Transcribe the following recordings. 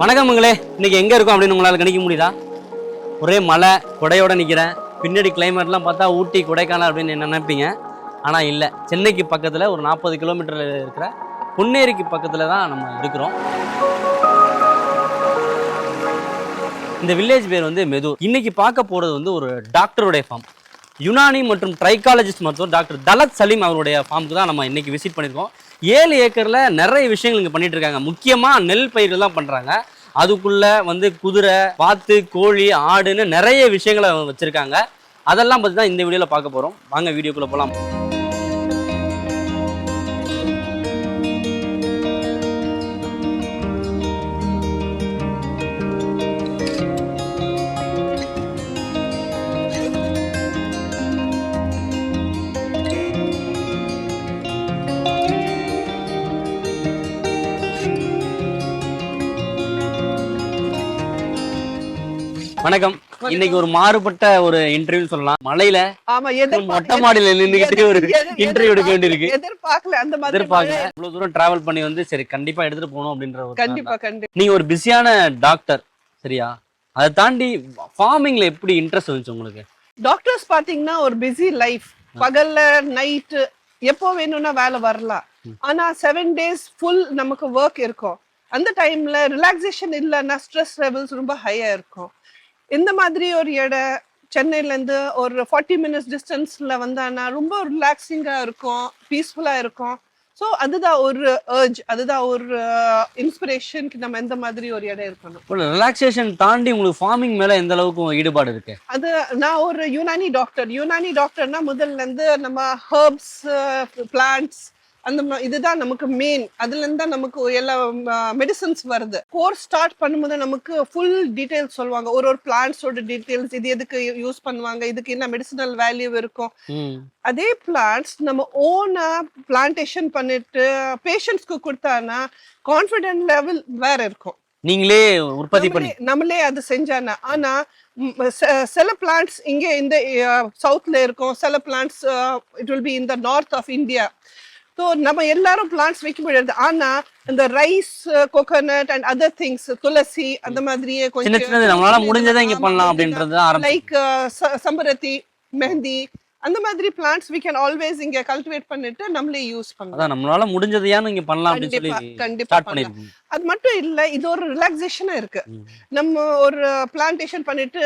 வணக்கமுங்களே இன்னைக்கு எங்க இருக்கோம் அப்படின்னு உங்களால் கணிக்க முடியுதா? ஒரே மலை கொடையோட நிற்கிறேன் பின்னாடி கிளைமேட்லாம் பார்த்தா ஊட்டி கொடைக்கானல் அப்படின்னு என்ன நினைப்பீங்க? ஆனால் இல்லை. சென்னைக்கு பக்கத்தில் ஒரு நாற்பது கிலோமீட்டரில் இருக்கிற பொன்னேரிக்கு பக்கத்தில் தான் நம்ம இருக்கிறோம். இந்த வில்லேஜ் பேர் வந்து மெதூர். இன்னைக்கு பார்க்க போகிறது வந்து ஒரு டாக்டருடைய ஃபார்ம் யுனானி மற்றும் ட்ரைக்காலஜிஸ்ட் மருத்துவர் டாக்டர் தலத் சலீம் அவருடைய ஃபார்முக்கு தான் நம்ம இன்னைக்கு விசிட் பண்ணியிருக்கோம். ஏழு ஏக்கரில் நிறைய விஷயங்கள் இங்கே பண்ணிட்டு இருக்காங்க. முக்கியமாக நெல் பயிர்கள் தான் பண்ணுறாங்க அதுக்குள்ள வந்து குதிரை வாத்து கோழி ஆடுன்னு நிறைய விஷயங்களை வச்சுருக்காங்க. அதெல்லாம் பற்றி தான் இந்த வீடியோவில் பார்க்க போகிறோம் வாங்க வீடியோக்குள்ள போலாம். வணக்கம். இன்னைக்கு ஒரு மாறுபட்ட ஒரு இன்டர்வியூ சொல்லலாம். மலையில ஆமா மொட்டை மாடியில நின்னுகிட்டு ஒரு இன்டர்வியூ எடுக்க வேண்டியிருக்கு. எதிர்பார்க்கல அந்த மாதிரி எதிர்பார்க்கல. இவ்வளவு தூரம் டிராவல் பண்ணி வந்து சரி கண்டிப்பா எடுத்துட்டு போகணும் அப்படின்ற ஒரு கண்டிப்பா கண்டிப்பா. நீங்க ஒரு பிஸியான டாக்டர் சரியா? அதை தாண்டி ஃபார்மிங்ல எப்படி இன்ட்ரெஸ்ட் வந்துச்சு உங்களுக்கு? டாக்டர்ஸ் பாத்தீங்கன்னா ஒரு பிஸி லைஃப் பகல்ல நைட் எப்போ வேணும்னா வேலை வரலாம். ஆனா செவன் டேஸ் ஃபுல் நமக்கு ஒர்க் இருக்கும். அந்த டைம்ல ரிலாக்ஸேஷன் இல்லைன்னா ஸ்ட்ரெஸ் லெவல்ஸ் ரொம்ப ஹையா இருக்கும். இந்த மாதிரி ஒரு இடம் சென்னையில இருந்து ஒரு ஃபார்ட்டி மினிட்ஸ் டிஸ்டன்ஸ்ல வந்தானா ரொம்ப ரிலாக்ஸிங்கா இருக்கும் பீஸ்ஃபுல்லா இருக்கும். ஸோ அதுதான் ஒரு ஏர்ஜ் அதுதான் ஒரு இன்ஸ்பிரேஷனுக்கு நம்ம எந்த மாதிரி ஒரு இடம் இருக்கணும். ரிலாக்ஸேஷன் தாண்டி உங்களுக்கு ஃபார்மிங் மேல எந்த அளவுக்கு ஈடுபாடு இருக்கு? அது நான் ஒரு யுனானி டாக்டர் யுனானி டாக்டர்னா முதல்ல இருந்து நம்ம ஹர்ப்ஸ் பிளான்ட்ஸ் அந்த இதுதான் நமக்கு மெயின் அதுல இருந்து தான் நமக்கு எல்லா மெடிசன்ஸ் வருது. கோர்ஸ் ஸ்டார்ட் பண்ணும்போது நமக்கு ஃபுல் டீடைல்ஸ் சொல்லுவாங்க. ஒரு ஒரு பிளான்ட்ஸோட டீடைல்ஸ் இது எதுக்கு யூஸ் பண்ணுவாங்க இதுக்கு என்ன மெடிசினல் வேல்யூ இருக்கும். அதே பிளான்ட்ஸ் நம்ம ஓனா பிளான்டேஷன் பண்ணிட்டு பேஷண்ட்ஸ்க்கு கொடுத்தானா கான்ஃபிடென்ட் லெவல் வேற இருக்கும். நீங்களே உற்பத்தி பண்ணி நம்மளே- அது செஞ்சானா ஆனா சில பிளான்ட்ஸ் இங்க இந்த சவுத்ல இருக்கும். சில பிளான்ட்ஸ் இட் வில் பி இந்த நார்த் ஆஃப் இந்தியா ஸோ நம்ம எல்லாரும் பிளான்ட்ஸ் வைக்க முடியாது ஆனா இந்த rice coconut and other things துளசி அந்த மாதிரியே சின்னது நம்மளால முடிஞ்சதை இங்க பண்ணலாம் அப்படின்றது லைக் சம்பரத்தி மெஹந்தி அந்த மாதிரி பிளான்ட்ஸ் we கேன் ஆல்வேஸ் இங்க கல்டிவேட் பண்ணிட்டு நம்மளே யூஸ் பண்ணலாம். நம்மளால முடிஞ்சதையானு இங்க பண்ணலாம் அப்படின்னு சொல்லி கண்டிப்பா. பண்ணிருக்கீங்க அது மட்டும் இல்ல இது ஒரு ரிலாக்ஸேஷனா இருக்கு. நம்ம ஒரு பிளான்டேஷன் பண்ணிட்டு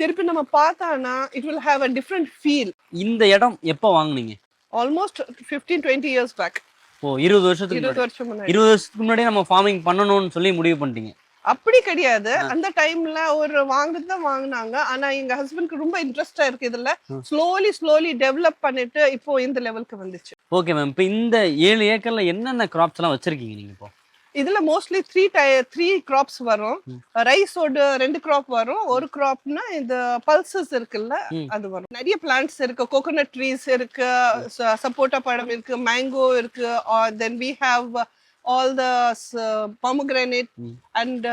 திருப்பி நம்ம பார்த்தானா it will have a different feel இந்த இடம் எப்போ வாங்குனீங்க? Almost fifteen twenty years back ஓ இருபது வருஷத்துக்கு இருபது. வருஷம் முன்னாடி. இருபது வருஷத்துக்கு முன்னாடி நம்ம ஃபார்மிங் பண்ணணும்னு சொல்லி முடிவு பண்ணிட்டீங்க. அப்படி கிடையாது. அந்த டைம்ல ஒரு வாங்குறது தான் வாங்குனாங்க. ஆனா எங்க ஹஸ்பண்ட்க்கு ரொம்ப இன்ட்ரெஸ்டா இருக்கு இதுல. ஸ்லோலி ஸ்லோலி டெவலப் பண்ணிட்டு இப்போ இந்த லெவலுக்கு வந்துச்சு. ஓகே மேம் இப்போ இந்த ஏழு ஏக்கர்ல என்னென்ன கிராப்ஸ் எல்லாம் வச்சிருக்கீங்க நீங்க இப்போ? இதுல மோஸ்ட்லி த்ரீ த்ரீ கிராப்ஸ் வரும். ரைஸோட ரெண்டு கிராப் வரும். ஒரு கிராப்னா இந்த பல்சஸ் இருக்குல்ல. அது வரும். நிறைய பிளான்ட்ஸ் இருக்கு. கோகோனட் ட்ரீஸ் இருக்கு சப்போட்டா பழம் இருக்கு மேங்கோ இருக்கு then we have all the um. And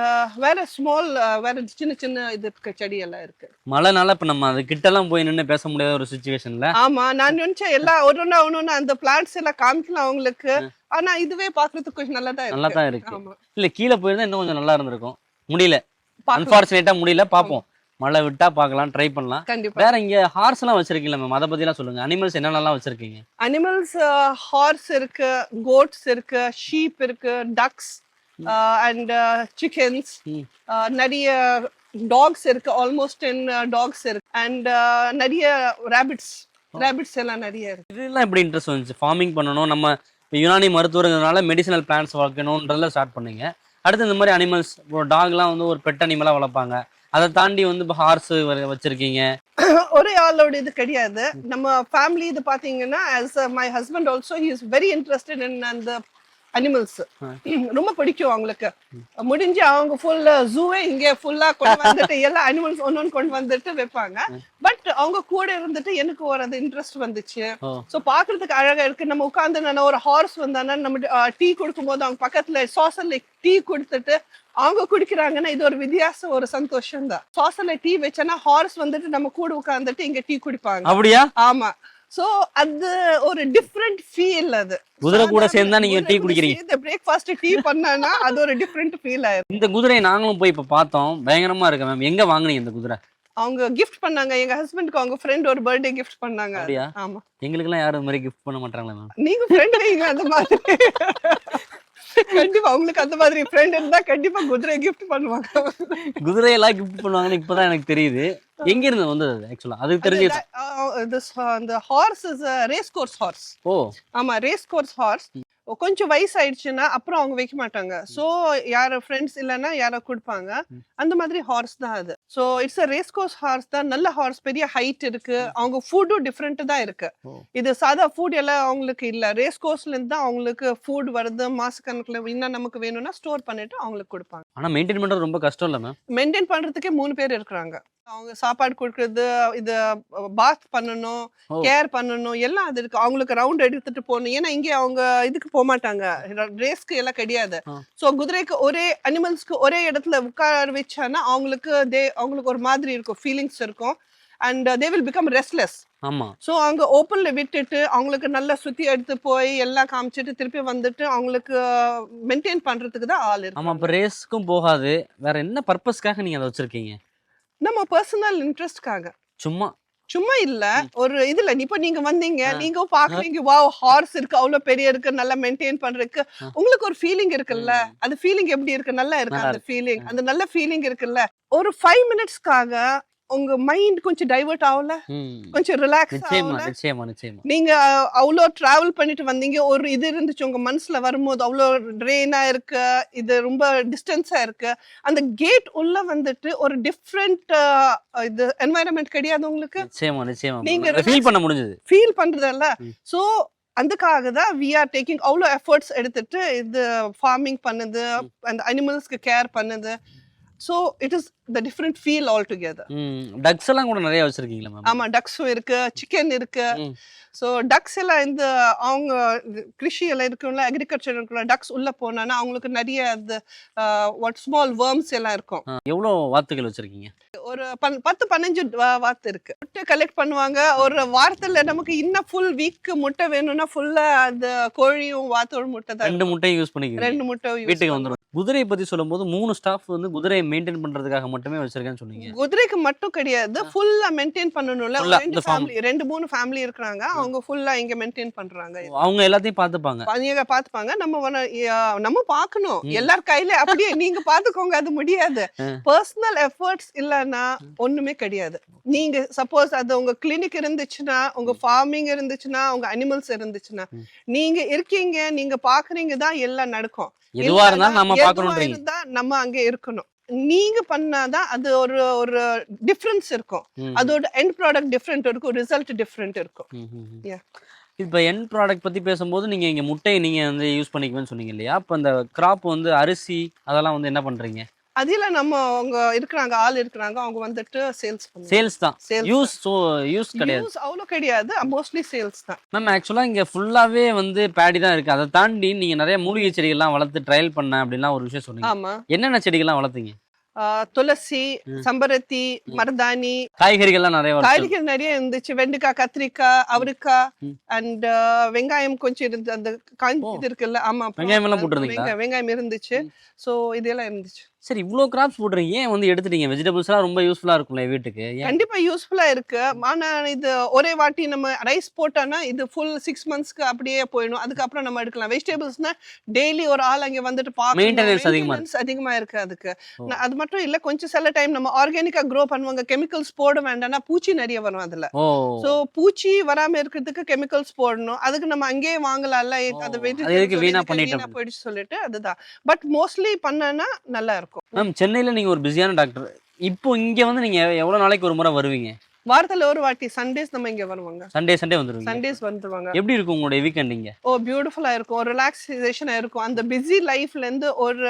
வேற ஸ்மால் வேற சின்ன சின்ன இது இருக்கு செடி எல்லாம் இருக்கு. மழைனால இப்ப நம்ம அது கிட்டலாம் போய் நின்று பேச முடியாத ஒரு சுச்சுவேஷன்ல ஆமா நான் நினைச்சேன் எல்லாம் ஒன்னொன்னா ஒன்னொன்னு அந்த பிளான்ட்ஸ் எல்லாம் காமிக்கலாம் அவங்களுக்கு. ஆனா இதுவே பாக்குறதுக்கு கொஞ்சம் நல்லா தான் நல்லா தான் இருக்கு இல்ல கீழே போயிருந்தா இன்னும் கொஞ்சம் நல்லா இருந்திருக்கும். முடியல. அன்பார்ச்சுனேட்டா முடியல பாப்போம் மழை விட்டா பார்க்கலாம் ட்ரை பண்ணலாம். கண்டிப்பா. வேற இங்க ஹார்ஸ் எல்லாம் வச்சிருக்கீங்களா மேம் அதை பத்தி எல்லாம் சொல்லுங்க. அனிமல்ஸ் என்னென்னலாம் வச்சிருக்கீங்க? அனிமல்ஸ் ஹார்ஸ் இருக்கு கோட்ஸ் இருக்கு ஷீப் இருக்கு டக்ஸ் அண்ட் சிக்கன்ஸ். நிறைய டாக்ஸ் இருக்கு ஆல்மோஸ்ட் டென் டாக்ஸ் இருக்கு. அண்ட் நிறைய ரேபிட்ஸ் ரேபிட்ஸ் எல்லாம் நிறைய இருக்கு. இதெல்லாம் எப்படி இன்ட்ரெஸ்ட் வந்துச்சு? ஃபார்மிங் பண்ணணும் நம்ம யுனானி மருத்துவங்கிறதுனால மெடிசனல் பிளான்ஸ் வளர்க்கணுன்றதுல ஸ்டார்ட் பண்ணீங்க. அடுத்து இந்த மாதிரி அனிமல்ஸ் இப்போ டாக்லாம் வந்து ஒரு பெட் அனிமலா வளர்ப்பாங்க. அதை தாண்டி வந்து இப்போ ஹார்ஸ் வச்சிருக்கீங்க. ஒரே ஆளோட இது கிடையாது. நம்ம ஃபேமிலி இது பாத்தீங்கன்னா as my husband also he is very interested in அந்த அனிமல்ஸ் ரொம்ப பிடிக்கும் அவங்களுக்கு. முடிஞ்சு அவங்க ஃபுல் ஜூவே இங்க ஃபுல்லா கொண்டு வந்துட்டு எல்லா அனிமல்ஸ் ஒன்னொன்னு கொண்டு வந்துட்டு வைப்பாங்க. பட் அவங்க கூட இருந்துட்டு எனக்கு ஒரு அது இன்ட்ரெஸ்ட் வந்துச்சு. சோ பாக்குறதுக்கு அழகா இருக்கு. நம்ம உட்கார்ந்து நான் ஒரு ஹார்ஸ் வந்தானா நம்ம டீ கொடுக்கும்போது அவங்க பக்கத்துல சாசல்ல டீ கொடுத்துட்டு அவங்க குடிக்கிறாங்கன்னா இது ஒரு வித்தியாசம் ஒரு சந்தோஷம் தான் சாசல்ல டீ வச்சனா ஹார்ஸ் வந்துட்டு நம்ம கூட உட்கார்ந்துட்டு இங்க டீ குடிப்பாங்க. அப்படியா? ஆமா. சோ அது ஒரு டிஃப்ரெண்ட் ஃபீல் அது. குதிரை கூட சேர்ந்தா நீங்க டீ குடிக்கிறீங்க. இந்த பிரேக்ஃபாஸ்ட் டீ பண்ணானா அது ஒரு டிஃப்ரெண்ட் ஃபீல் ஆயிரும். இந்த குதிரையை நாங்களும் போய் இப்ப பார்த்தோம். பயங்கரமா இருக்கு மேம் எங்க வாங்குனீங்க இந்த குதிரை? அவங்க கிஃப்ட் பண்ணாங்க. எங்க ஹஸ்பண்ட்க்கு அவங்க ஃப்ரெண்ட் ஒரு பர்த்டே கிஃப்ட் பண்ணாங்க. ஆமா. எங்களுக்கெல்லாம் யாரும் இந்த மாதிரி கிஃப்ட் பண்ண மாட்டாங்களா மேம் நீங்க ஃப்ரெண்ட் வைங்க அந்த மாதிரி. கண்டிப்பா உங்களுக்கு அந்த மாதிரி ஃப்ரெண்ட் இருந்தா கண்டிப்பா குதிரை கிஃப்ட் பண்ணுவாங்க. குதிரையெல்லாம் கிஃப்ட் பண்ணுவாங்கன்னு இப்பதான் எனக்கு தெரியுது. எங்க இருந்து வந்தது அது ஆக்சுவலா அதுக்கு தெரிஞ்சு அந்த horse is race course horse ஓ. ஆமா ரேஸ் கோர்ஸ் ஹார்ஸ் கொஞ்சம் வயசு ஆயிடுச்சுன்னா அப்புறம் அவங்க வைக்க மாட்டாங்க. சோ யார ஃப்ரெண்ட்ஸ் இல்லைன்னா யாரோ கொடுப்பாங்க. அந்த மாதிரி ஹார்ஸ் தான் அது. So it's a race course horse தான். நல்ல ஹார்ஸ் பெரிய ஹைட் இருக்கு. அவங்க ஃபுட்டும் டிஃப்ரெண்ட் தான் இருக்கு. இது சாதா ஃபுட் எல்லாம் அவங்களுக்கு இல்ல. ரேஸ் கோர்ஸ்ல இருந்து தான் அவங்களுக்கு ஃபுட் வருது. மாசக்கணக்குல இன்னும் நமக்கு வேணும்னா ஸ்டோர் பண்ணிட்டு அவங்களுக்கு கொடுப்பாங்க. ஆனா மெயின்டைன் பண்றது ரொம்ப கஷ்டம் இல்ல மேம் மெயின்டைன் பண்றதுக்கே மூணு பேர் இருக்கிறாங்க. அவங்க சாப்பாடு கொடுக்கறது இது பாத் பண்ணணும். கேர் பண்ணணும் எல்லாம் அது இருக்கு. அவங்களுக்கு ரவுண்ட் எடுத்துட்டு போகணும். ஏன்னா இங்கே அவங்க இதுக்கு போக மாட்டாங்க ரேஸ்க்கு எல்லாம் கிடையாது. சோ குதிரைக்கு ஒரே அனிமல்ஸ்க்கு ஒரே இடத்துல உட்கார வச்சானா அவங்களுக்கு தே அவங்களுக்கு ஒரு மாதிரி இருக்கும் ஃபீலிங்ஸ் இருக்கும். And they will become restless ஆமா. ஸோ அங்க ஓப்பன்ல விட்டுட்டு அவங்களுக்கு நல்லா சுத்தி எடுத்து போய் எல்லாம் காமிச்சிட்டு திருப்பி வந்துட்டு அவங்களுக்கு மெயின்டைன் பண்றதுக்கு தான் ஆள் இருக்கு ஆமா இப்ப ரேஸ்க்கும் போகாது. வேற என்ன பர்பஸ்க்காக நீங்க அதை வச்சிருக்கீங்க? நம்ம பர்சனல் இன்ட்ரெஸ்ட்காக சும்மா சும்மா இல்ல. ஒரு இதுல இப்ப நீங்க வந்தீங்க. நீங்க பாக்குறீங்க வாவ் ஹார்ஸ் இருக்கு அவ்வளவு பெரிய இருக்கு நல்லா மெயின்டைன் பண்றதுக்கு. உங்களுக்கு ஒரு ஃபீலிங் இருக்குல்ல. அந்த ஃபீலிங் எப்படி இருக்கு? நல்லா இருக்கு அந்த ஃபீலிங். அந்த நல்ல ஃபீலிங் இருக்குல்ல. ஒரு ஃபைவ் மினிட்ஸ்க்காக உங்க மைண்ட் கொஞ்சம் டைவர்ட் ஆகல. கொஞ்சம் ரிலாக்ஸ் நிச்சயமா நிச்சயமா நீங்க அவ்வளோ டிராவல் பண்ணிட்டு வந்தீங்க. ஒரு இது இருந்துச்சு உங்க மனசுல வரும்போது அவ்வளோ ட்ரெயினா இருக்கு இது ரொம்ப டிஸ்டன்ஸா இருக்கு. அந்த கேட் உள்ள வந்துட்டு ஒரு டிஃப்ரெண்ட் இது என்வாயரன்மெண்ட் கிடையாது உங்களுக்கு? நிச்சயமா நிச்சயமா. நீங்க ஃபீல் பண்ண முடிஞ்சது. ஃபீல் பண்றதல்ல. சோ அதுக்காக தான் வி ஆர் டேக்கிங் அவ்வளோ எஃபர்ட்ஸ் எடுத்துட்டு இது ஃபார்மிங் பண்ணுது அந்த அனிமல்ஸ்க்கு கேர் பண்ணுது. So it is the different feel all together ducks எல்லாம் கூட நிறைய வச்சிருக்கீங்களா மேம் ஆமா டக்ஸும் இருக்கு சிக்கன் இருக்கு. ஸோ டக்ஸ் எல்லாம் இந்த அவங்க கிருஷி எல்லாம் இருக்கும்ல அக்ரிகல்ச்சர் இருக்குல்ல டக்ஸ் உள்ள போனான்னா அவங்களுக்கு நிறைய அது வாட் ஸ்மால் வேர்ம்ஸ் எல்லாம் இருக்கும். எவ்வளவு வாத்துகள் வச்சிருக்கீங்க? ஒரு பன் பத்து பதினஞ்சு வாத்து இருக்கு. முட்டை கலெக்ட் பண்ணுவாங்க. ஒரு வாரத்துல நமக்கு இன்னும் ஃபுல் வீக் முட்டை வேணும்னா ஃபுல்லா அந்த கோழியும் வாத்தோட முட்டை தான் ரெண்டு முட்டையும் யூஸ் பண்ணிக்கிறீங்க. ரெண்டு முட்டை வீட்டுக்கு. வந்துடும் குதிரையை பத்தி சொல்லும்போது மூணு ஸ்டாஃப் வந்து குதிரையை மெயின்டைன் பண்றதுக்காக மட்டுமே வச்சிருக்கேன்னு சொன்னீங்க. குதிரைக்கு மட்டும் கிடையாது. ஃபுல்லா மெயின்டைன் ஆ, ரெண்டு. ஃபேமிலி ரெண்டு மூணு ஃபேமிலி இருக்கிறாங்க. அவங்க ஃபுல்லா இங்க மெயின்டைன் பண்றாங்க. அவங்க எல்லாத்தையும் பார்த்துப்பாங்க. நீங்க பாத்துப்பாங்க நம்ம நம்ம பார்க்கணும். எல்லார் கையில அப்படியே நீங்க பாத்துக்கோங்க அது முடியாது. பர்சனல் எஃபர்ட்ஸ் இல்லைன்னா ஒண்ணுமே கிடையாது. நீங்க சப்போஸ் அது உங்க கிளினிக் இருந்துச்சுன்னா உங்க ஃபார்மிங் இருந்துச்சுன்னா உங்க அனிமல்ஸ் இருந்துச்சுன்னா. நீங்க இருக்கீங்க நீங்க பாக்குறீங்க தான் எல்லாம் நடக்கும். எதுவா இருந்தாலும் நம்ம இருந்தா நம்ம அங்க இருக்கணும். நீங்க பண்ணாதான் அது ஒரு ஒரு டிஃபரன்ஸ் இருக்கும். அதோட எண்ட் ப்ராடக்ட் டிஃப்ரெண்ட் இருக்கும் ரிசல்ட் டிஃப்ரெண்ட் இருக்கும். இப்போ என் ப்ராடக்ட் பத்தி பேசும்போது நீங்க இங்க முட்டையை நீங்க வந்து யூஸ் பண்ணிக்குவேன்னு சொன்னீங்க இல்லையா? அப்போ அந்த கிராப் வந்து அரிசி அதெல்லாம் வந்து என்ன பண்றீங்க? அதுல நம்ம அவங்க இருக்கிறாங்க ஆள் இருக்கிறாங்க அவங்க வந்துட்டு சேல்ஸ் சேல்ஸ் தான். யூஸ் ஸோ யூஸ் கிடையாது. அவ்வளோ கிடையாது. மோஸ்ட்லி சேல்ஸ் தான். மேம் ஆக்சுவலாக இங்கே ஃபுல்லாகவே வந்து பேடி தான் இருக்குது அதை தாண்டி நீங்கள் நிறைய மூலிகை செடிகள்லாம் வளர்த்து ட்ரையல் பண்ண அப்படின்லாம் ஒரு விஷயம் சொன்னீங்க. ஆமா. என்னென்ன செடிகள்லாம் வளர்த்தீங்க? துளசி. செம்பருத்தி மருதாணி. காய்கறிகள்லாம் நிறைய வளர்த்து. காய்கறி நிறைய இருந்துச்சு. வெண்டைக்காய் கத்திரிக்காய் அவரைக்காய். அண்ட் வெங்காயம் கொஞ்சம் இருந்து அந்த. இது இருக்குல்ல ஆமா வெங்காயம் எல்லாம் அது போட்டிருந்தீங்களா? வெங்காயம் இருந்துச்சு. சோ இதெல்லாம் இருந்துச்சு. சரி இவ்வளோ கிராப்ஸ் போடுறீங்க ஏன் வந்து எடுத்துட்டீங்க? வெஜிடபிள்ஸ்லாம் ரொம்ப யூஸ்ஃபுல்லாக இருக்கும்ல வீட்டுக்கு. ஏன்? கண்டிப்பா யூஸ்ஃபுல்லா இருக்கு. ஆனா இது ஒரே வாட்டி நம்ம ரைஸ் போட்டோம்னா இது ஃபுல் சிக்ஸ் மந்த்ஸ்க்கு அப்படியே போயிடும். அதுக்கப்புறம் நம்ம எடுக்கலாம். வெஜிடபிள்ஸ்னா டெய்லி ஒரு ஆள் அங்க வந்துட்டு பார்க்கணும். Maintenance அதிகமா Maintenance அதிகமா இருக்கு அதுக்கு. அது மட்டும் இல்ல கொஞ்சம் சில டைம் நம்ம ஆர்கானிக்கா க்ரோ பண்ணுவாங்க. கெமிக்கல்ஸ் போட வேண்டாம்னா பூச்சி நிறைய வரும் அதுல. சோ பூச்சி வராம இருக்கிறதுக்கு கெமிக்கல்ஸ் போடணும். அதுக்கு நம்ம அங்கேயே வாங்கலாம்ல. அது வீணா போயிடுச்சு சொல்லிட்டு அதுதான். பட் மோஸ்ட்லி பண்ணனா நல்லா இருக்கும். மேம் சென்னையில் நீங்கள் ஒரு பிஸியான டாக்டர் இப்போ இங்கே வந்து நீங்கள் எவ்வளோ நாளைக்கு ஒரு முறை வருவீங்க? வாரத்துல ஒரு வாட்டி சண்டேஸ் நம்ம இங்க வருவாங்க. சண்டே சண்டே வந்துருவீங்க. சண்டேஸ் வந்துருவாங்க. எப்படி இருக்கும் உங்களுடைய வீக்கெண்ட் இங்கே? ஓ பியூட்டிஃபுல்லா இருக்கும். ஒரு ரிலாக்ஸேஷனா இருக்கும். அந்த பிஸி லைஃப்ல இருந்து ஒரு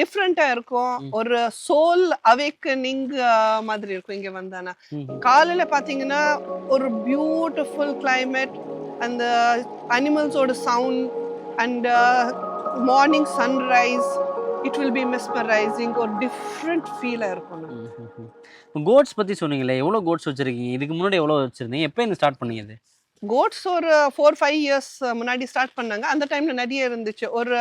டிஃப்ரெண்டா இருக்கும். ஒரு சோல் அவேக்கனிங் மாதிரி இருக்கும் இங்க வந்தானா. காலையில பாத்தீங்கன்னா ஒரு பியூட்டிஃபுல் climate அந்த அனிமல்ஸோட sound and morning sunrise it will be mesmerising ஒரு டிஃப்ரெண்ட் ஃபீலா இருக்கும். கோட்ஸ் பற்றி சொன்னீங்களே எவ்வளோ கோட்ஸ் வச்சுருக்கீங்க? இதுக்கு முன்னாடி எவ்வளோ வச்சுருந்தீங்க? எப்போ இந்த ஸ்டார்ட் பண்ணீங்க இது? கோட்ஸ் ஒரு ஃபோர் ஃபைவ் இயர்ஸ் முன்னாடி ஸ்டார்ட் பண்ணாங்க. அந்த டைம்ல நிறைய இருந்துச்சு. ஒரு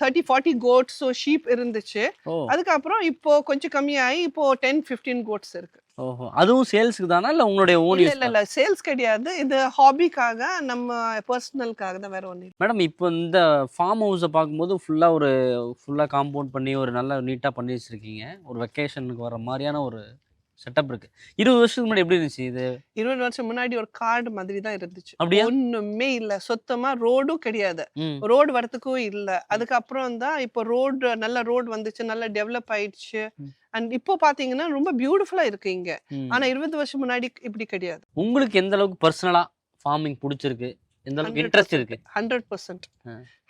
தேர்ட்டி ஃபார்ட்டி கோட்ஸ் ஷீப் இருந்துச்சு. அதுக்கப்புறம் இப்போ கொஞ்சம் கம்மியாகி இப்போ டென் ஃபிஃப்டீன் கோட்ஸ் இருக்கு. ஓஹோ. அதுவும் சேல்ஸ்க்கு தானா? இல்ல உங்களுடைய ஓன் இல்ல இல்ல சேல்ஸ் கிடையாது. இது ஹாபிக்காக நம்ம பர்சனலுக்காக தான் வேற ஒண்ணு மேடம் இப்போ இந்த ஃபார்ம் ஹவுஸை பார்க்கும்போது ஃபுல்லாக ஒரு ஃபுல்லாக காம்பவுண்ட் பண்ணி ஒரு நல்ல நீட்டாக பண்ணி வச்சிருக்கீங்க. ஒரு வெக்கேஷனுக்கு வர மாதிரியான ஒரு செட்டப் இருக்கு. இருபது வருஷத்துக்கு முன்னாடி எப்படி இருந்துச்சு இது? இருபது வருஷம் முன்னாடி ஒரு காடு மாதிரி தான் இருந்துச்சு. அப்படியா? ஒண்ணுமே இல்ல. சுத்தமா ரோடும் கிடையாது. ரோடு வரத்துக்கும் இல்ல. அதுக்கப்புறம் தான் இப்போ ரோடு நல்ல ரோடு வந்துச்சு நல்லா டெவலப் ஆயிடுச்சு. அண்ட் இப்போ பாத்தீங்கன்னா ரொம்ப பியூட்டிஃபுல்லா இருக்கு இங்க. ஆனா இருபது வருஷம் முன்னாடி இப்படி கிடையாது. உங்களுக்கு எந்த அளவுக்கு பர்சனலாக ஃபார்மிங் பிடிச்சிருக்கு? அளவுக்கு 100% இன்ட்ரெஸ்ட் இருக்கு ஹண்ட்ரட் பர்சன்ட்.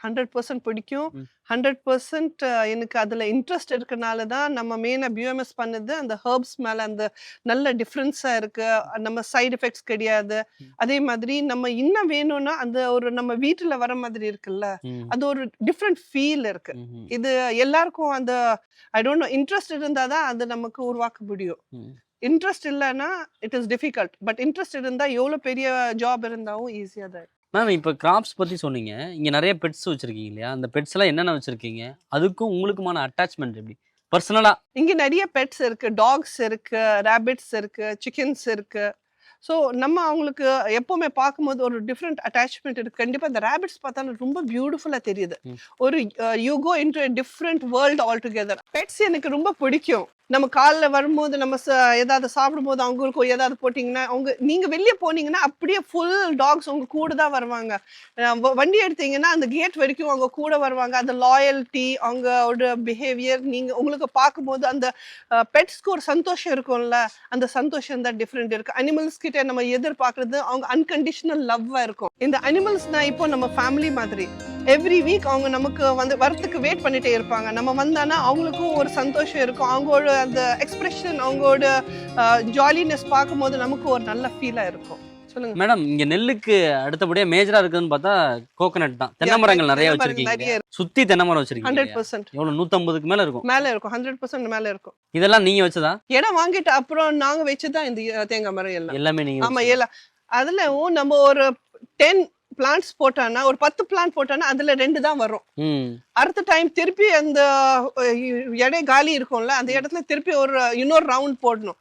ஹண்ட்ரட் பர்சன்ட் பிடிக்கும். ஹண்ட்ரட் பர்சன்ட் எனக்கு அதுல இன்ட்ரெஸ்ட் இருக்கனால தான் நம்ம மெயினா பியூஎம்எஸ் பண்ணுது அந்த ஹெர்ப்ஸ் மேல அந்த நல்ல டிஃப்ரென்ஸா இருக்கு நம்ம சைடு எஃபெக்ட்ஸ் கிடையாது. அதே மாதிரி நம்ம இன்னும் வேணும்னா அந்த ஒரு நம்ம வீட்டுல வர மாதிரி இருக்குல்ல. அது ஒரு டிஃப்ரெண்ட் ஃபீல் இருக்கு. இது எல்லாருக்கும் அந்த ஐ டோன்ட் நோ இன்ட்ரெஸ்ட் இருந்தா தான் அது நமக்கு உருவாக்க முடியும். இன்ட்ரெஸ்ட் இல்லைன்னா it is difficult but interest இருந்தா எவ்வளவு பெரிய ஜாப் இருந்தாலும் ஈஸியா தான் இருக்கு. மேம் இப்போ கிராப்ஸ் பற்றி சொன்னீங்க. இங்கே நிறைய பெட்ஸ் வச்சுருக்கீங்க இல்லையா? அந்த பெட்ஸ் எல்லாம் என்னென்ன வச்சுருக்கீங்க? அதுக்கும் உங்களுக்குமான அட்டாச்மெண்ட் எப்படி? பர்சனலாக இங்க நிறைய பெட்ஸ் இருக்கு. டாக்ஸ் இருக்கு ரேபிட்ஸ் இருக்கு சிக்கன்ஸ் இருக்கு. ஸோ நம்ம அவங்களுக்கு எப்பவுமே பார்க்கும்போது ஒரு டிஃப்ரெண்ட் அட்டாச்மெண்ட் இருக்கு. கண்டிப்பா இந்த ரேபிட்ஸ் பார்த்தாலும் ரொம்ப பியூட்டிஃபுல்லா தெரியுது. ஒரு you go into different world all together pets எனக்கு ரொம்ப பிடிக்கும். நம்ம காலில் வரும்போது நம்ம ச- ஏதாவது சாப்பிடும்போது அவங்களுக்கும் ஏதாவது போட்டிங்கன்னா அவங்க நீங்கள் வெளியே போனீங்கன்னா அப்படியே ஃபுல் டாக்ஸ் உங்கள் கூட தான் வருவாங்க. வ- வண்டி எடுத்தீங்கன்னா அந்த கேட் வரைக்கும் அவங்க கூட வருவாங்க. அந்த லாயல்ட்டி அவங்களோட பிஹேவியர் நீங்கள் உங்களுக்கு பார்க்கும்போது அந்த பெட்ஸ்க்கு ஒரு சந்தோஷம் இருக்கும்ல? அந்த சந்தோஷம் தான் டிஃப்ரெண்ட் இருக்குது அனிமல்ஸ் கிட்டே நம்ம எதிர்பார்க்குறது அவங்க அன்கண்டிஷனல் லவ்வாக இருக்கும். இந்த அனிமல்ஸ்னால் இப்போ நம்ம ஃபேமிலி மாதிரி. எவ்ரி வீக் அவங்க நமக்கு வந்து வரத்துக்கு வெயிட் பண்ணிட்டே இருப்பாங்க. நம்ம வந்தானா அவங்களுக்கும் ஒரு சந்தோஷம் இருக்கும். அவங்களோட அந்த எக்ஸ்பிரஷன் அவங்களோட ஜாலினஸ் பார்க்கும்போது நமக்கு ஒரு நல்ல ஃபீலா இருக்கும். சொல்லுங்க. மேடம் இங்க நெல்லுக்கு அடுத்தபடியா மேஜரா இருக்குதுன்னு பார்த்தா கோகனட் தான். தென்னை மரங்கள் நிறைய வச்சிருக்கீங்க. சுத்தி தென்னை மரம் வச்சிருக்கீங்க. ஹண்ட்ரட்? பர்சன்ட் எவ்வளவு? நூத்தம்பதுக்கு மேல இருக்கும். மேல இருக்கும். ஹண்ட்ரட் பர்சன்ட் மேல இருக்கும். இதெல்லாம் நீங்க வச்சதா? இடம் வாங்கிட்டு அப்புறம் நாங்க வச்சுதான் இந்த தேங்காய் மரம் எல்லாம்? எல்லாமே நீங்க ஆமா. ஏல அதுல நம்ம ஒரு டென் பிளான்ட்ஸ் போட்டோம்னா ஒரு பத்து பிளான்ட் போட்டோம்னா அதுல ரெண்டு தான் வரும். அடுத்த டைம் திருப்பி அந்த இடை காலி இருக்கும்ல அந்த இடத்துல திருப்பி ஒரு இன்னொரு ரவுண்ட் போடணும்.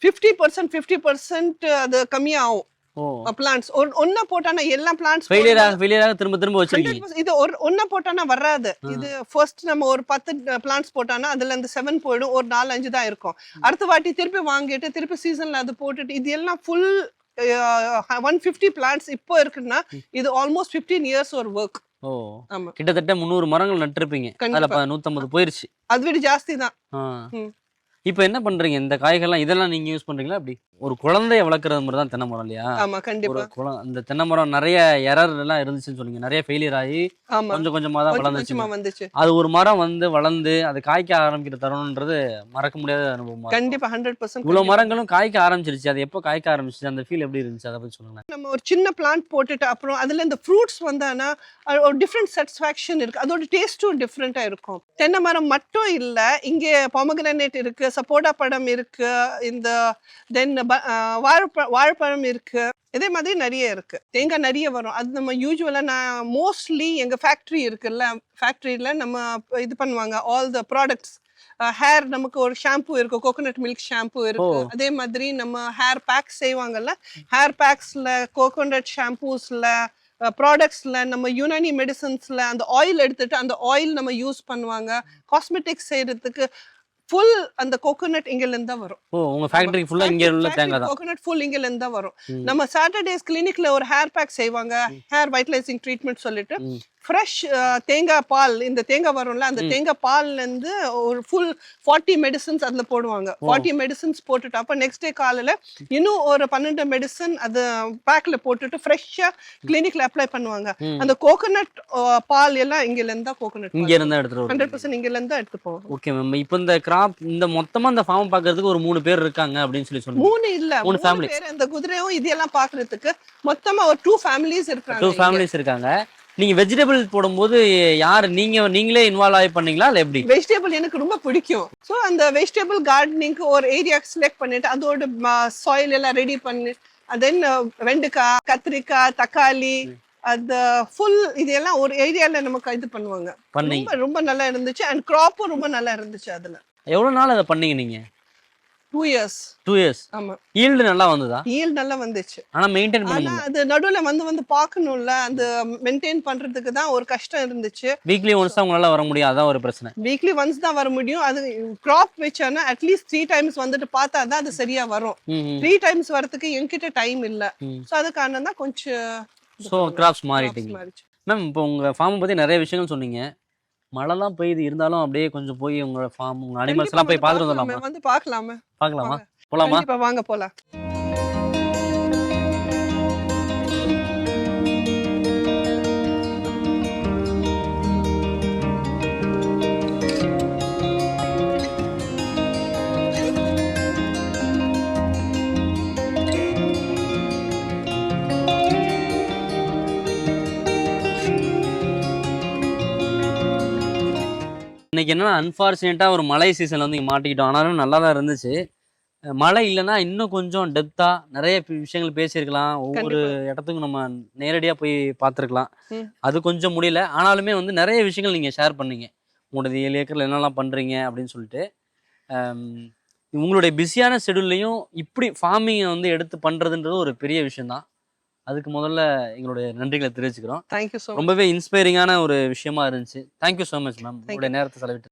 ஃபிஃப்டி பர்சன்ட் ஃபிஃப்டி பர்சன்ட் அது கம்மியாகும். பிளான்ட்ஸ் ஒன்னா போட்டானா எல்லா பிளான்ட்ஸ் திரும்ப திரும்ப வச்சிருக்கீங்க. இது ஒரு ஒன்னா போட்டானா வராது. இது ஃபர்ஸ்ட் நம்ம ஒரு பத்து பிளான்ட்ஸ் போட்டானா அதுல இருந்து செவன் போயிடும். ஒரு நாலு அஞ்சு தான் இருக்கும். அடுத்த வாட்டி திருப்பி வாங்கிட்டு திருப்பி சீசன்ல அது போட்டுட்டு இது எல்லாம் ஃபுல் ஒன் ஃபிஃப்டி பிளான்ட்ஸ் இப்போ இருக்குன்னா இது ஆல்மோஸ்ட் ஃபிஃப்டீன் இயர்ஸ் ஒரு ஒர்க் ஓ. கிட்டத்தட்ட முந்நூறு மரங்கள் நட்டிருப்பீங்க. அதுல நூத்தம்பது போயிருச்சு. அது விட ஜாஸ்தி தான். இப்போ என்ன பண்றீங்க? இந்த காய்கள்லாம் இதெல்லாம் நீங்க யூஸ் பண்றீங்களா? அப்படி ஒரு குழந்தைய வளர்க்குறது மாதிரி தான் தென்னை மரம் இல்லையா? ஆமா ஒரு கண்டிப்பா குழ அந்த தென்னை மரம் நிறைய எரர் எல்லாம் இருந்துச்சுன்னு சொன்னீங்க. நிறைய ஃபெயிலியர் ஆகி கொஞ்சம் கொஞ்சமா தான் வளர்ந்துச்சு அது ஒரு மரம் வந்து வளர்ந்து அது காய்க்க ஆரம்பிக்கிற தருணம்ன்றது மறக்க முடியாத அனுபவமா. கண்டிப்பா ஹண்ட்ரட் பர்சன்ட் இவ்வளவு மரங்களும் காய்க்க ஆரம்பிச்சிருச்சு. அது எப்போ காய்க்க ஆரம்பிச்சிச்சு? அந்த ஃபீல் எப்படி இருந்துச்சு? அதை பத்தி சொல்லுங்க நம்ம ஒரு சின்ன பிளான்ட் போட்டுட்டு அப்புறம் அதுல இந்த ஃப்ரூட்ஸ் வந்தானா ஒரு டிஃப்ரெண்ட் சாட்டிஸ்ஃபேக்ஷன் இருக்கு. அதோட டேஸ்ட்டும் டிஃப்ரெண்டா இருக்கும். தென்னை மரம் மட்டும் இல்ல இங்கே பொமகிரானேட் இருக்கு சப்போட்டா பழம் இருக்கு. இந்த தென் வாழைப்ப வாழைப்பழம் இருக்கு. இதே மாதிரி நிறைய இருக்கு. தேங்காய் நிறைய வரும். அது நம்ம யூஸ்வலா நான் மோஸ்ட்லி எங்க ஃபேக்டரி இருக்குல்ல ஃபேக்டரியில நம்ம இது பண்ணுவாங்க. ஆல் த ப்ராடக்ட்ஸ் ஹேர் நமக்கு ஒரு ஷாம்பு இருக்கு கோகோனட் மில்க் ஷாம்பு இருக்கு. அதே மாதிரி நம்ம ஹேர் பேக் செய்வாங்கல்ல ஹேர் பேக்ஸ்ல கோகோனட் ஷாம்பூஸ்ல ப்ராடக்ட்ஸ்ல நம்ம யுனானி மெடிசன்ஸ்ல அந்த ஆயில் எடுத்துட்டு அந்த ஆயில் நம்ம யூஸ் பண்ணுவாங்க. காஸ்மெட்டிக்ஸ் செய்யறதுக்கு ஃபுல் அந்த கோகோனட் இங்கல இருந்து தான் வரும். ஓ உங்க ஃபேக்டரிக்கு ஃபுல்லா இங்க உள்ள தேங்காய் தான். கோகோனட் ஃபுல் இங்கல இருந்து தான் வரும். நம்ம சாட்டர்டேஸ் கிளினிக்ல ஒரு ஹேர் பேக் செய்வாங்க. ஹேர் வைட்டலைசிங் ட்ரீட்மெண்ட் சொல்லிட்டு. ஃப்ரெஷ் தேங்காய் பால் இந்த தேங்காய் வரும்ல அந்த தேங்காய் பால்ல இருந்து ஒரு ஃபுல் ஃபார்ட்டி மெடிசன்ஸ் அதுல போடுவாங்க. ஃபார்ட்டி மெடிசன்ஸ் போட்டுட்டு அப்ப நெக்ஸ்ட் டே காலையில இன்னும் ஒரு பன்னெண்டு மெடிசன் அது பேக்ல போட்டுட்டு ஃப்ரெஷ்ஷா கிளினிக்ல அப்ளை பண்ணுவாங்க. அந்த கோகோனட் பால் எல்லாம் இங்கல இருந்தா கோகோனட் இங்க எடுத்துட்டு ஹண்ட்ரட் பர்சன்ட் இங்கல இருந்தா எடுத்து போவோம் ஓகே மேம் இப்போ இந்த கிராப் இந்த மொத்தமா இந்த ஃபார்ம் பாக்குறதுக்கு ஒரு மூணு பேர் இருக்காங்க அப்படின்னு சொல்லி சொன்னீங்க மூணு இல்ல மூணு family. பேர் அந்த குதிரையும் இதெல்லாம் பாக்குறதுக்கு மொத்தமா ஒரு டூ ஃபேமிலிஸ் டூ இருக்காங்க ஃபேமிலிஸ் இருக்காங்க. நீங்க வெஜிடபிள் போடும்போது யார் நீங்க நீங்களே இன்வால்வ் ஆகி பண்ணீங்களா இல்ல எப்படி? வெஜிடபிள் எனக்கு ரொம்ப பிடிக்கும். ஸோ அந்த வெஜிடபிள் கார்டனிங்க்கு ஒரு ஏரியா செலக்ட் பண்ணிட்டு அதோட சாயில் எல்லாம் ரெடி பண்ணி தென் வெண்டைக்காய் கத்திரிக்காய் தக்காளி அந்த ஃபுல் இதெல்லாம் ஒரு ஏரியால நமக்கு இது பண்ணுவாங்க. ரொம்ப நல்லா இருந்துச்சு. அண்ட் கிராப்பும் ரொம்ப நல்லா இருந்துச்சு அதுல. எவ்வளவு நாள் அதை பண்ணீங்க நீங்க? டூ இயர்ஸ் டூ இயர்ஸ் ஆமா. ஈல்டு நல்லா வந்ததா? ஈல் நல்லா வந்துச்சு. ஆனா மெயின்டைன் பண்ண ஆனா முடியல. அது நடுவுல வந்து வந்து பார்க்கணும்ல. அந்த மெயின்டைன் பண்றதுக்கு தான் ஒரு கஷ்டம் இருந்துச்சு. வீக்லி ஒன்ஸ் தான் உங்களால வர முடியும். அதான் ஒரு பிரச்சனை. வீக்லி ஒன்ஸ் தான் வர முடியும். அது கிராப் வச்சானா அட்லீஸ்ட் த்ரீ டைம்ஸ் வந்துட்டு பார்த்தா தான் அது சரியா வரும். த்ரீ டைம்ஸ் வரதுக்கு என்கிட்ட டைம் இல்ல. ஸோ அதுக்கான தான் கொஞ்சம் ஸோ கிராப்ஸ் மாறிட்டீங்க. மேம் இப்போ உங்க ஃபார்ம் பத்தி நிறைய விஷயங்கள் சொன்னீங்க. மழைலாம் பெய்யுது. இருந்தாலும் அப்படியே கொஞ்சம் போய் உங்களோட ஃபார்ம் உங்க அனிமல்ஸ் எல்லாம் போய் பார்த்துட்டு வந்துடலாமா? வந்து பார்க்கலாமே. பார்க்கலாமா? போலாமா? வாங்க போலாம். இன்னைக்கு என்னன்னா அன்ஃபார்ச்சுனேட்டாக ஒரு மழை சீசன் வந்து இங்க மாட்டிக்கிட்டோம். ஆனாலும் நல்லா தான் இருந்துச்சு மழை இல்லைன்னா இன்னும் கொஞ்சம் டெப்த்தாக நிறைய விஷயங்கள் பேசியிருக்கலாம். ஒவ்வொரு இடத்துக்கும் நம்ம நேரடியாக போய் பார்த்துருக்கலாம். அது கொஞ்சம் முடியல. ஆனாலுமே வந்து நிறைய விஷயங்கள் நீங்கள் ஷேர் பண்ணீங்க. உங்களோட ஏழு ஏக்கரில் என்னெல்லாம் பண்ணுறீங்க அப்படின்னு சொல்லிட்டு. உங்களுடைய பிஸியான ஷெடியூல்லையும் இப்படி ஃபார்மிங்கை வந்து எடுத்து பண்ணுறதுன்றது ஒரு பெரிய விஷயம்தான். அதுக்கு முதல்ல எங்களுடைய நன்றிகளை தெரிவிச்சுக்கிறோம். தேங்க்யூ ஸோ ரொம்பவே இன்ஸ்பைரிங்கான ஒரு விஷயமா இருந்துச்சு. தேங்க்யூ ஸோ மச் மேம் உங்களுடைய நேரத்தை செலவிட்டு